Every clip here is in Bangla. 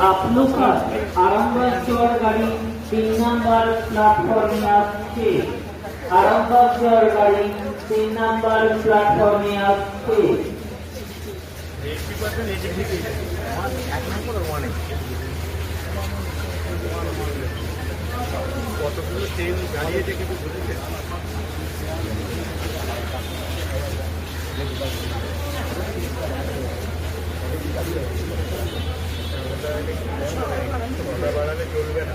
আপনার আরামবাগ যাওয়ার গাড়ি তিন নাম্বার প্ল্যাটফর্মে আসছে। আরামবাগ যাওয়ার গাড়ি তিন নাম্বার প্ল্যাটফর্মে আসছে। কতগুলো ট্রেন দাঁড়িয়েছে কিন্তু বুঝেছে কথা বাড়ালে চলবে না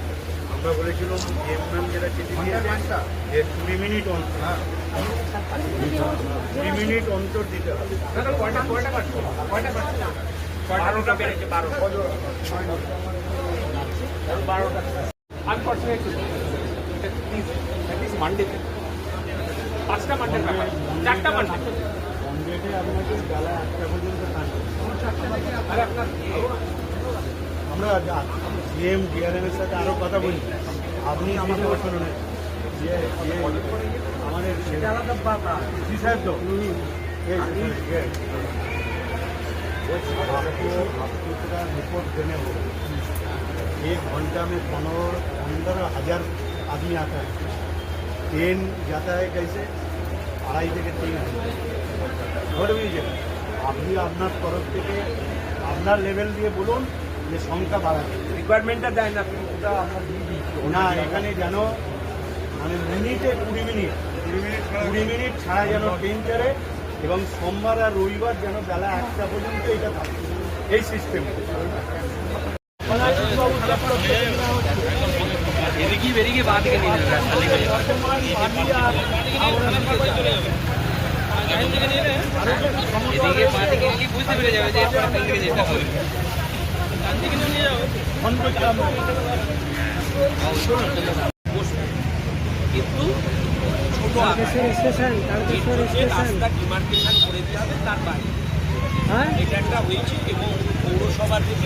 আমরা বলেছিলাম এমএম যেটা চিঠি দিয়েছে যে কুড়ি মিনিট অন্তর। হ্যাঁ। কুড়ি মিনিট অন্তর দিতে হবে। বারোটা বেড়েছে বারো। বারোটা আমি করছি মান্ডেতে পাঁচটা মান্ডের ব্যাপার। চারটা মান্ডে কমপ্লিটে আপনাকে বেলা একটা পর্যন্ত আরে আপনার আমরা জিএম ডিআরএম এর সাথে আরও কথা বলি আপনি আমাকে শুনুন যে যে আমাদের সেটা আলাদা ব্যাপার জি সাহেব তো ये ये आपको आपको पूरा रिपोर्ट देने होगा एक घंटा में पंद्रह पंद्रह हजार आदमी आता है ट्रेन जाता है कैसे আড়াই থেকে তিন ধরে বুঝেছেন আপনি আপনার তরফ থেকে আপনার লেভেল দিয়ে বলুন যে সংখ্যা বাড়াতে রিকোয়ারমেন্টটা দেয় না কিন্তু না এখানে যেন মানে মিনিটে কুড়ি মিনিট কুড়ি মিনিট ছাড়া যেন ট্রেন চড়ে এবং সোমবার আর রবিবার যেন বেলা একটা পর্যন্ত এটা থাকে। এই সিস্টেম এদিকে বেরিয়ে গিয়ে বাঁ দিকে নিয়ে যাবে রাস্তা লেগে যাবে। এদিকে বাঁ দিকে বুঝতে পেরে যাবে যে কোন দিকে যেতে হবে। কিন্তু ছোট রাস্তা ডিমার্কেশন করে দেওয়া হবে তার বাইরে এটা একটা হয়েছে এবং পৌরসভার থেকে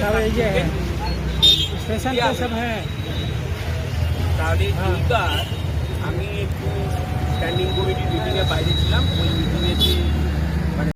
তাহলে আমি একটু স্ট্যান্ডিং কমিটি মিটিংয়ে বাইরে ছিলাম। ওই মিটিংয়ে যে